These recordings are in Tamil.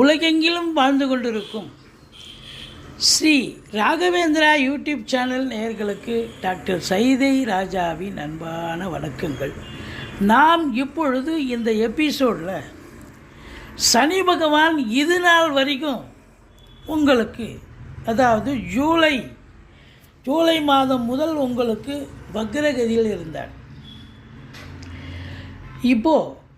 உலகெங்கிலும் வாழ்ந்து கொண்டிருக்கும். ஸ்ரீ ராகவேந்திரா யூடியூப் சேனல் நேயர்களுக்கு டாக்டர் சைதை ராஜாவின் அன்பான வணக்கங்கள். நாம் இப்பொழுது இந்த எபிசோடில் சனி பகவான் இது நாள் வரைக்கும் உங்களுக்கு அதாவது ஜூலை ஜூலை மாதம் முதல் உங்களுக்கு வக்ரகதியில் இருந்தார். இப்போது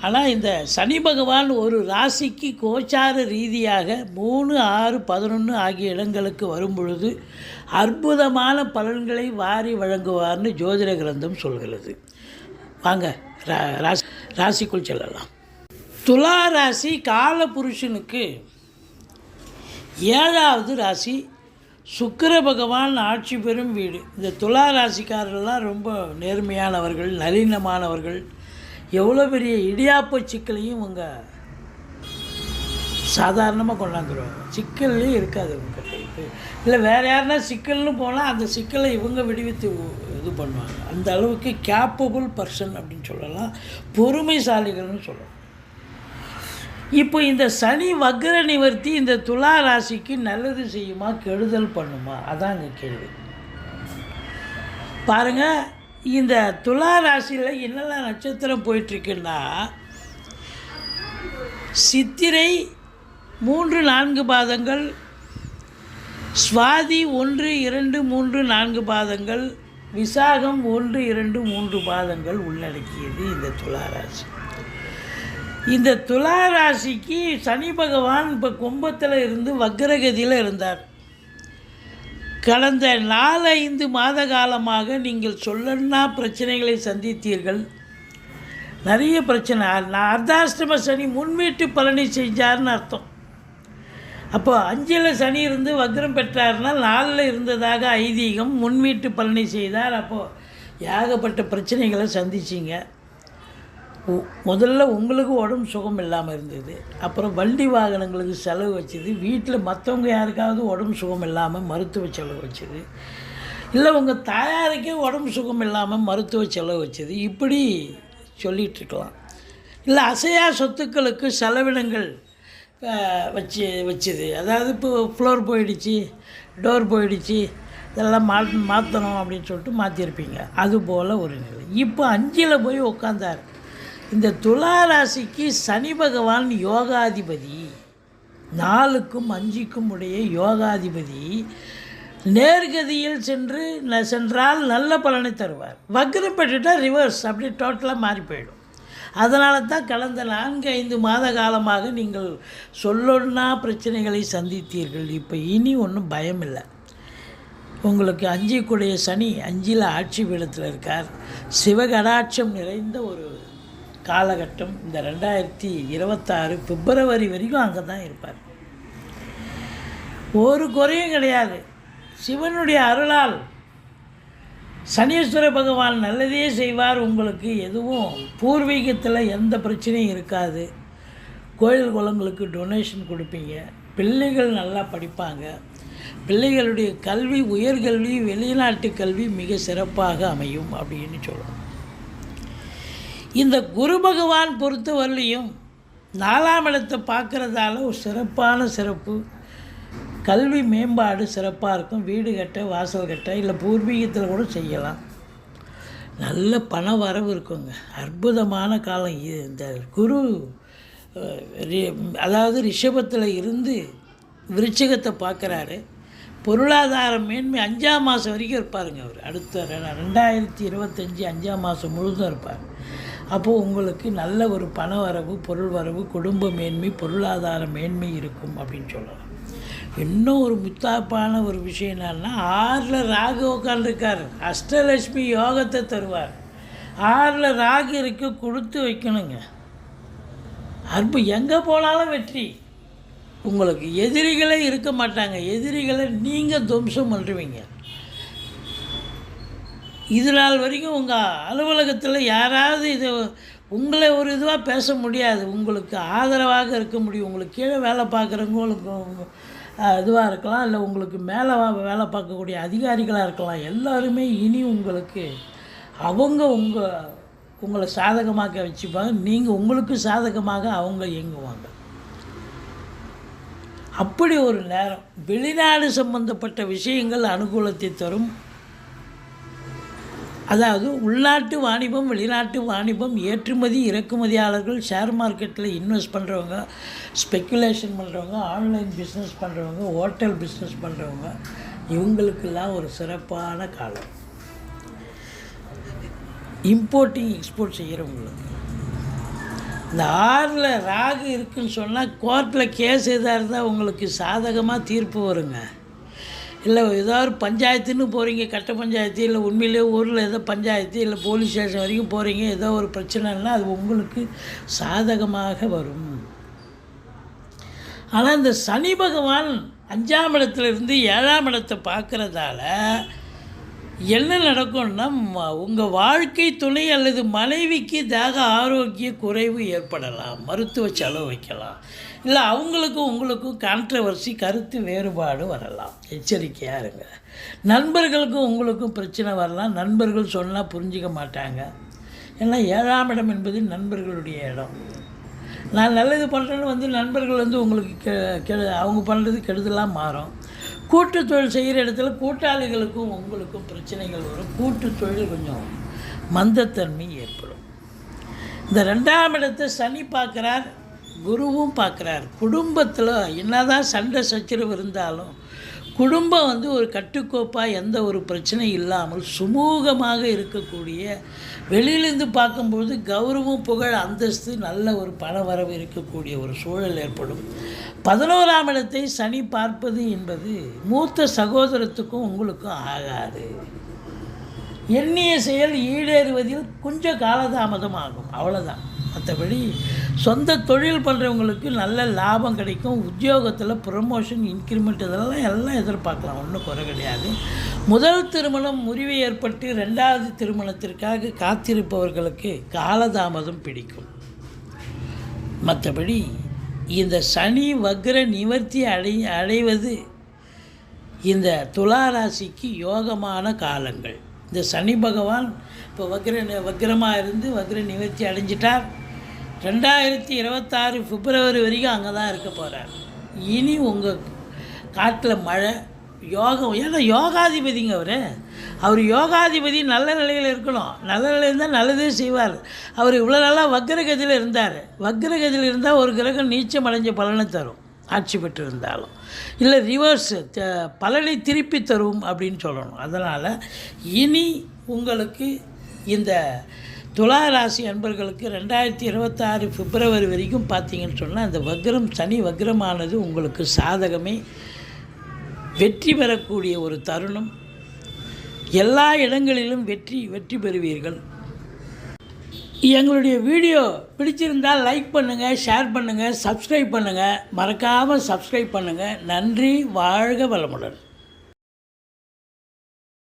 ஆனால் இந்த சனி பகவான் ஒரு ராசிக்கு கோச்சார ரீதியாக மூணு ஆறு பதினொன்று ஆகிய இடங்களுக்கு வரும் பொழுது அற்புதமான பலன்களை வாரி வழங்குவார்னு ஜோதிட கிரந்தம் சொல்கிறது. வாங்க ரா- ராசி ராசிக்குள் செல்லலாம். துலா ராசி கால புருஷனுக்கு ஏழாவது ராசி சுக்கர பகவான் ஆட்சி பெறும் வீடு. இந்த துலா ராசிக்காரர்கள்லாம் ரொம்ப நேர்மையானவர்கள் நளினமானவர்கள். எவ்வளோ பெரிய இடியாப்ப சிக்கலையும் இவங்க சாதாரணமாக கொண்டாந்துருவாங்க. சிக்கல்லையும் இருக்காது இவங்க கைக்கு இல்லை வேறு யாருன்னா சிக்கல்னு போனால் அந்த சிக்கலை இவங்க விடுவித்து இது பண்ணுவாங்க. அந்த அளவுக்கு கேப்பபிள் பர்சன் அப்படின்னு சொல்லலாம். பொறுமைசாலிகள்னு சொல்லலாம். இப்போ இந்த சனி வக்ர நிவர்த்தி இந்த துலா ராசிக்கு நல்லது செய்யுமா கெடுதல் பண்ணுமா? அதான் அங்கே கேள்வி. பாருங்க இந்த துலா ராசியில் என்னெல்லாம் நட்சத்திரம் போயிட்டுருக்குன்னா சித்திரை மூன்று நான்கு பாதங்கள் சுவாதி ஒன்று இரண்டு மூன்று நான்கு பாதங்கள் விசாகம் ஒன்று இரண்டு மூன்று பாதங்கள் உள்ளடக்கியது இந்த துலா ராசி இந்த துலா ராசிக்கு சனி பகவான் இப்போ கும்பத்தில் இருந்து வக்ரகதியில் இருந்தார். கடந்த நாலைந்து மாத காலமாக நீங்கள் சொல்லன்னா பிரச்சனைகளை சந்தித்தீர்கள். நிறைய பிரச்சனை. நான் அர்த்தாஷ்டம சனி முன்வீட்டு பலனை செஞ்சார்னு அர்த்தம். அப்போ அஞ்சில் சனி இருந்து வக்ரம் பெற்றார்னா நாலில் இருந்ததாக ஐதீகம் முன்வீட்டு பலனை செய்தார். அப்போது ஏகப்பட்ட பிரச்சனைகளை சந்திச்சிங்க. முதல்ல உங்களுக்கு உடம்பு சுகம் இல்லாமல் இருந்தது. அப்புறம் வண்டி வாகனங்களுக்கு செலவு வச்சது. வீட்டில் மற்றவங்க யாருக்காவது உடம்பு சுகம் இல்லாமல் மருத்துவ செலவு வச்சது. இல்லை உங்கள் தாயாருக்கே உடம்பு சுகம் இல்லாமல் மருத்துவ செலவு வச்சது. இப்படி சொல்லிகிட்ருக்கலாம் இல்லை அசையா சொத்துக்களுக்கு செலவினங்கள் வச்சு வச்சுது. அதாவது இப்போ ஃப்ளோர் போயிடுச்சு டோர் போயிடுச்சு இதெல்லாம் மா மாற்றணும் அப்படின்னு சொல்லிட்டு மாற்றிருப்பீங்க அதுபோல் ஒரு நிலை. இப்போ அஞ்சில் போய் உட்காந்தார் இந்த துலா ராசிக்கு சனி பகவான் யோகாதிபதி. நாலுக்கும் அஞ்சுக்கும் உடைய யோகாதிபதி. நேர்கதியில் சென்று ந- சென்றால் நல்ல பலனை தருவார். வக்ரம் பெற்றுட்டால் ரிவர்ஸ் அப்படி டோட்டலாக மாறி போயிடும். அதனால தான் கடந்த நான்கு ஐந்து மாத காலமாக நீங்கள் சொல்லொன்னா பிரச்சனைகளை சந்தித்தீர்கள். இப்போ இனி ஒன்றும் பயம் இல்லை. உங்களுக்கு அஞ்சிக்குடைய சனி அஞ்சில் ஆட்சி பீடத்தில் இருக்கார். சிவகடாட்சம் நிறைந்த ஒரு காலகட்டம் இந்த ரெண்டாயிரத்தி இருபத்தாறு பிப்ரவரி வரைக்கும் அங்கே தான் இருப்பார். ஒரு குறையும் கிடையாது. சிவனுடைய அருளால் சனீஸ்வர பகவான் நல்லதே செய்வார். உங்களுக்கு எதுவும் பூர்வீகத்தில் எந்த பிரச்சனையும் இருக்காது. கோயில் குளங்களுக்கு டொனேஷன் கொடுப்பீங்க. பிள்ளைகள் நல்லா படிப்பாங்க. பிள்ளைகளுடைய கல்வி உயர்கல்வி வெளிநாட்டு கல்வி மிக சிறப்பாக அமையும் அப்படின்னு சொல்லணும் இந்த குரு பகவான் பொறுத்தவரையிலையும் நாலாம் இடத்தை பார்க்குறதால ஒரு சிறப்பான சிறப்பு. கல்வி மேம்பாடு சிறப்பாக இருக்கும். வீடு கட்ட வாசல் கட்ட இல்லை பூர்வீகத்தில் கூட செய்யலாம். நல்ல பண வரவு இருக்குங்க. அற்புதமான காலம் இந்த குரு ரி- அதாவது ரிஷபத்தில் இருந்து விருச்சகத்தை பார்க்குறாரு. பொருளாதார மேன்மை அஞ்சாம் மாதம் வரைக்கும் இருப்பாருங்க அவர். அடுத்த ரெண்டாயிரத்தி இருபத்தஞ்சி அஞ்சாம் மாதம் முழுதும் இருப்பார். அப்போது உங்களுக்கு நல்ல ஒரு பண வரவு பொருள் வரவு குடும்ப மேன்மை பொருளாதார மேன்மை இருக்கும் அப்படின்னு சொல்லலாம். இன்னும் ஒரு முத்தாப்பான ஒரு விஷயம் என்னன்னா ஆறில் ராகு உட்காந்துருக்கார் அஷ்டலட்சுமி யோகத்தை தருவார். ஆறில் ராகு இருக்க கொடுத்து வைக்கணுங்க. அற்பு எங்கே போனாலும் வெற்றி. உங்களுக்கு எதிரிகளே இருக்க மாட்டாங்க. எதிரிகளை நீங்கள் துவம்சம் பண்ணுவீங்க இது நாள் வரைக்கும் உங்கள் அலுவலகத்தில் யாராவது இது உங்களை ஒரு இதுவாக பேச முடியாது. உங்களுக்கு ஆதரவாக இருக்க முடியும். உங்களுக்கு கீழே வேலை பார்க்குறவங்களுக்கு இதுவாக இருக்கலாம். இல்லை உங்களுக்கு மேலே வேலை பார்க்கக்கூடிய அதிகாரிகளாக இருக்கலாம். எல்லாருமே இனி உங்களுக்கு அவங்க உங்கள் உங்களை சாதகமாக வச்சுப்பாங்க. நீங்கள் உங்களுக்கு சாதகமாக அவங்க இயங்குவாங்க. அப்படி ஒரு நேரம். வெளிநாடு சம்பந்தப்பட்ட விஷயங்கள் அனுகூலத்தை தரும். அதாவது உள்நாட்டு வாணிபம் வெளிநாட்டு வாணிபம் ஏற்றுமதி இறக்குமதியாளர்கள் ஷேர் மார்க்கெட்டில் இன்வெஸ்ட் பண்ணுறவங்க ஸ்பெக்குலேஷன் பண்ணுறவங்க ஆன்லைன் பிஸ்னஸ் பண்ணுறவங்க ஹோட்டல் பிஸ்னஸ் பண்ணுறவங்க இவங்களுக்கெல்லாம் ஒரு சிறப்பான காலம். இம்போர்ட்டிங் எக்ஸ்போர்ட் செய்கிறவங்களுக்கு இந்த ஆறில் ராகு இருக்குன்னு சொன்னால் கோர்ட்டில் கேஸ் எதாக இருந்தால் உங்களுக்கு சாதகமாக தீர்ப்பு வருங்க. இல்லை ஏதோ ஒரு பஞ்சாயத்துன்னு போகிறீங்க கட்ட பஞ்சாயத்து இல்லை உண்மையிலே ஊரில் ஏதோ பஞ்சாயத்து இல்லை போலீஸ் ஸ்டேஷன் வரைக்கும் போகிறீங்க ஏதோ ஒரு பிரச்சனைன்னா அது உங்களுக்கு சாதகமாக வரும். ஆனால் இந்த சனி பகவான் அஞ்சாம் இடத்துல இருந்து ஏழாம் இடத்தை பார்க்குறதால என்ன நடக்கும்னா உங்கள் வாழ்க்கை துணை அல்லது மனைவிக்கு தேக ஆரோக்கிய குறைவு ஏற்படலாம் மருத்துவ செலவு வைக்கலாம். இல்லை அவங்களுக்கும் உங்களுக்கும் கான்ட்ரவர்சி கருத்து வேறுபாடு வரலாம். எச்சரிக்கையாக இருங்க. நண்பர்களுக்கும் உங்களுக்கும் பிரச்சனை வரலாம். நண்பர்கள் சொன்னால் புரிஞ்சிக்க மாட்டாங்க. ஏன்னா ஏழாம் இடம் என்பது நண்பர்களுடைய இடம். நான் நல்லது பண்ணுறேன்னு வந்து நண்பர்கள் வந்து உங்களுக்கு கெ கெடு அவங்க பண்ணுறது கெடுதலாக மாறும். கூட்டு தொழில் செய்கிற இடத்துல கூட்டாளிகளுக்கும் உங்களுக்கும் பிரச்சனைகள் வரும். கூட்டு தொழில் கொஞ்சம் மந்தத்தன்மை ஏற்படும். இந்த ரெண்டாம் இடத்தை சனி பார்க்குறார். குருவும் பார்க்குறார். குடும்பத்தில் என்னதான் சண்டை சச்சரவு இருந்தாலும் குடும்பம் வந்து ஒரு கட்டுக்கோப்பாக எந்த ஒரு பிரச்சனையும் இல்லாமல் சுமூகமாக இருக்கக்கூடிய வெளியிலிருந்து பார்க்கும்போது கௌரவம் புகழ் அந்தஸ்து நல்ல ஒரு பண வரவு இருக்கக்கூடிய ஒரு சூழல் ஏற்படும். பதினோராம் இடத்தை சனி பார்ப்பது என்பது மூத்த சகோதரத்துக்கும் உங்களுக்கும் ஆகாது. எண்ணிய செயல் ஈடேறுவதில் கொஞ்சம் காலதாமதம் ஆகும். அவ்வளோதான் மற்றபடி சொந்த தொழில் பண்ணுறவங்களுக்கு நல்ல லாபம் கிடைக்கும். உத்தியோகத்தில் ப்ரமோஷன் இன்க்ரிமெண்ட் இதெல்லாம் எல்லாம் எதிர்பார்க்கலாம். ஒன்றும் குறை கிடையாது. முதல் திருமணம் முறிவு ஏற்பட்டு ரெண்டாவது திருமணத்திற்காக காத்திருப்பவர்களுக்கு காலதாமதம் பிடிக்கும். மற்றபடி இந்த சனி வக்ர நிவர்த்தி அடை அடைவது இந்த துலா ராசிக்கு யோகமான காலங்கள். இந்த சனி பகவான் இப்போ வக்ர வக்ரமாக இருந்து வக்ர நிவர்த்தி அடைஞ்சிட்டார். ரெண்டாயிரத்தி இருபத்தாறு பிப்ரவரி வரைக்கும் அங்கே தான் இருக்க போகிறார் இனி உங்கள் காட்டில் மழை யோகம் ஏன்னா யோகாதிபதிங்க அவர்? அவர் யோகாதிபதி நல்ல நிலையில் இருக்கணும். நல்ல நிலையில் இருந்தால் நல்லதே செய்வார். அவர் இவ்வளோ நாளாக வக்ரகதியில் இருந்தார். வக்ரகதியில் இருந்தால் ஒரு கிரகம் நீச்சம் அடைஞ்ச பலனை தரும். ஆட்சி பெற்று இருந்தாலும். இல்லை ரிவர்ஸ் பலனை திருப்பி தரும் அப்படின்னு சொல்லணும். அதனால் இனி உங்களுக்கு இந்த துலா ராசி அன்பர்களுக்கு ரெண்டாயிரத்தி இருபத்தாறு பிப்ரவரி வரைக்கும் பார்த்தீங்கன்னு சொன்னால் அந்த வக்ரம் சனி வக்ரமானது உங்களுக்கு சாதகமே. வெற்றி பெறக்கூடிய ஒரு தருணம். எல்லா இடங்களிலும் வெற்றி வெற்றி பெறுவீர்கள். எங்களுடைய வீடியோ பிடிச்சிருந்தால் லைக் பண்ணுங்கள் ஷேர் பண்ணுங்கள் சப்ஸ்கிரைப் பண்ணுங்கள் மறக்காமல் சப்ஸ்கிரைப் பண்ணுங்கள் நன்றி வாழ்க வளமுடன்.